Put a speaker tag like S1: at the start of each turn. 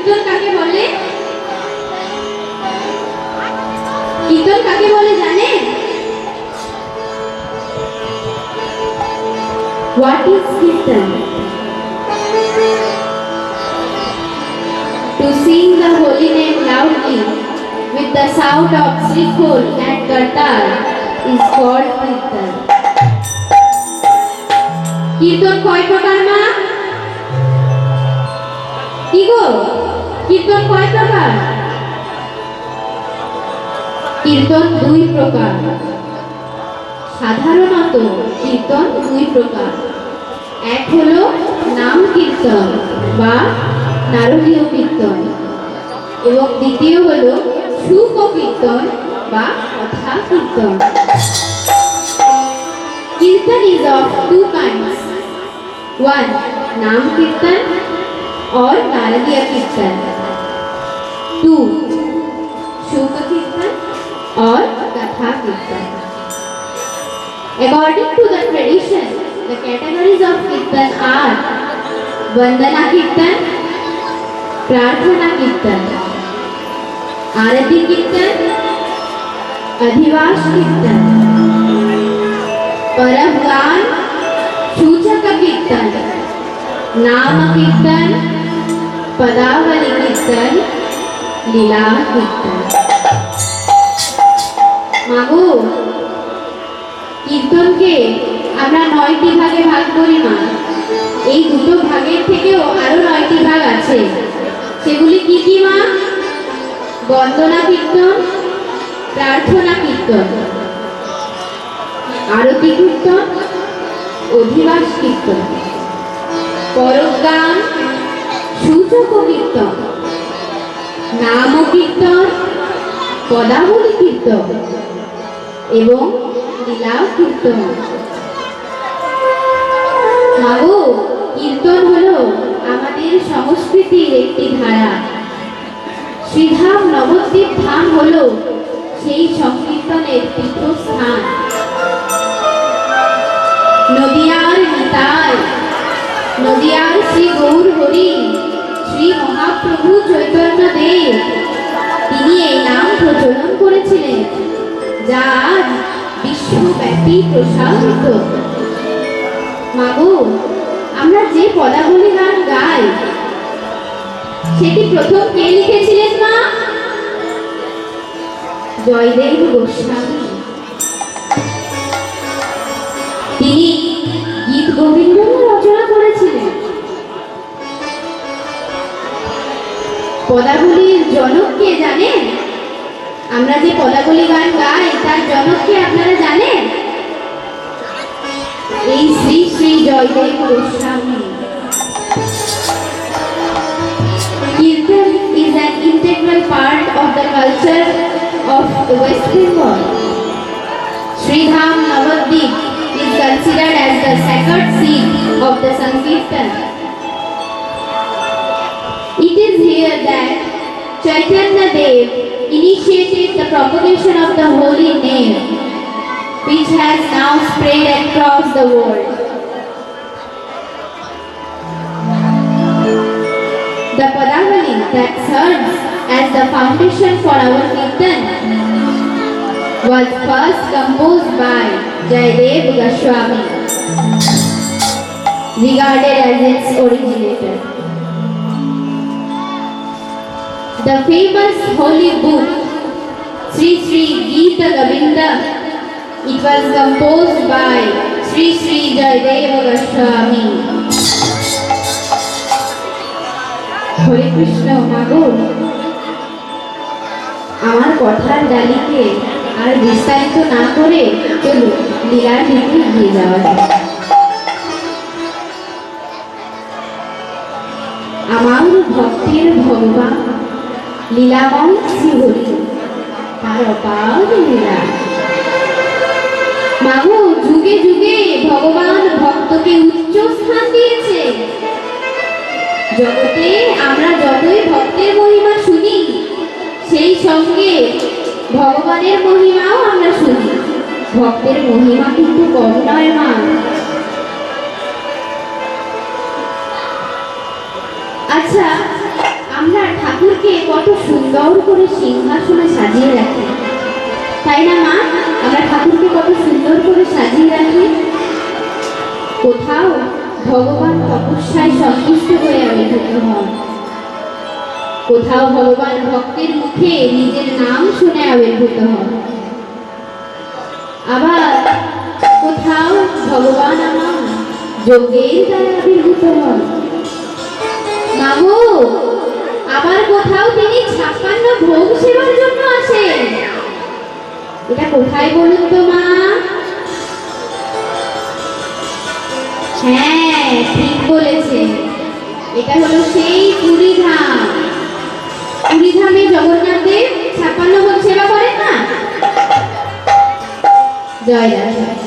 S1: কীর্তন কাকে বলে কীর্তন কাকে বলে জানেন what is kirtan To sing the holy name loudly with the sound of Srikhol and Kartal is called Kirtan. Kirtan কয় প্রকার মা কি গো কীর্তন কয় প্রকার কীর্তন দুই প্রকার সাধারণত কীর্তন দুই প্রকার এক হলো নাম কীর্তন বা নারদীয় কীর্তন এবং দ্বিতীয় হলো সুখ কীর্তন বা কথা কীর্তন কীর্তন is of two kinds one नाम कीर्तन और नारदीय कीर्तन Two शुक कीर्तन और कथा कीर्तन according to the tradition, the categories of kirtan are वंदना कीर्तन, प्रार्थना कीर्तन, आरती कीर्तन, अधिवास कीर्तन परम गान सूचक कीर्तन, नाम कीर्तन, पदावली कीर्तन লীলা কীর্তন। কীর্তনকে আমরা নয়টি ভাগে ভাগ করি না। এই দুটো ভাগের থেকেও আরও নয়টি ভাগ আছে। সেগুলি কি কি, মা? বন্দনা কীর্তন, প্রার্থনা কীর্তন, আরতি কীর্তন, অধিবাস কীর্তন পরগান সূচক কীর্তন। পদাবলী কীর্তন এবং লীলা কীর্তন। মাগো কীর্তন হলো আমাদের সংস্কৃতির একটি ধারা। শ্রীধাম নবদ্বীপ ধাম হলো সেই সংকীর্তনের তীর্থস্থান নদিয়ার নিতাই, নদিয়ার শ্রী গৌর হরি, শ্রী মহাপ্রভু চৈতন্য দেব তিনি এই নাম বিশ্বব্যাপী প্রসারিত মাগো, আমরা প্রথম কে লিখেছিলেন মা? গোস্বামী। তিনি গীত গোবিন্দ রচনা করেছিলেন। পদাবলীর জনক কে জানেন? আমরা যে পদাবলী গান গাই তার জনক কে আপনারা জানেন এই Shri Shri Joydeb Goswami Kirtan is an integral part of the culture of West Bengal. Sridham Navadvip is considered as the sacred seat of the Sankirtan. It is here that Chaitanya Dev initiated the propagation of the holy name, which has now spread across the world. The Padavali that serves as the foundation for our Kirtan was first composed by Jayadev Goswami, regarded as its originator. The famous holy book Sri Sri Gita Govinda, it was composed by Sri Sri Jayadeva Goswami. হরে কৃষ্ণ মাগো আমার কথার ডালিকে আর বিস্তারিত না করে চলো লীলার দিকে এগিয়ে যাওয়া আমার ভক্তির ভগবান লীলাময় শ্রীহরি তার অপার লীলা। মাগো, যুগে যুগে ভগবান ভক্তকে উচ্চ স্থান দিয়েছে। জগতে আমরা যতই ভক্তের মহিমা শুনি, সেই সঙ্গে ভগবানের মহিমাও আমরা শুনি। ভক্তের মহিমা কিন্তু কম নয়, মা। আচ্ছা আমরা ঠাকুরকে কত সুন্দর করে সিংহাসনে সাজিয়ে রাখি। তাই না, মা? আমরা ঠাকুরকে কত সুন্দর করে সাজিয়ে রাখি। কোথাও ভগবান তপস্যায় সন্তুষ্ট হয়ে আবির্ভূত হন। কোথাও ভগবান ভক্তের মুখে নিজের নাম শুনে আবির্ভূত হন। আবার কোথাও ভগবান আমার যোগের দ্বারা আবির্ভূত হন। মাগো আবার কোথাও তিনি ছাপ্পান্ন ভোগ সেবার জন্য আসেন। এটা কোথায় বলুন তো মা? হ্যাঁ ঠিক বলেছে এটা হলো সেই পুরী ধাম পুরী ধামে জগন্নাথ দেব ছাপ্পান্ন ভোগ সেবা করেন না? জয় রাধা।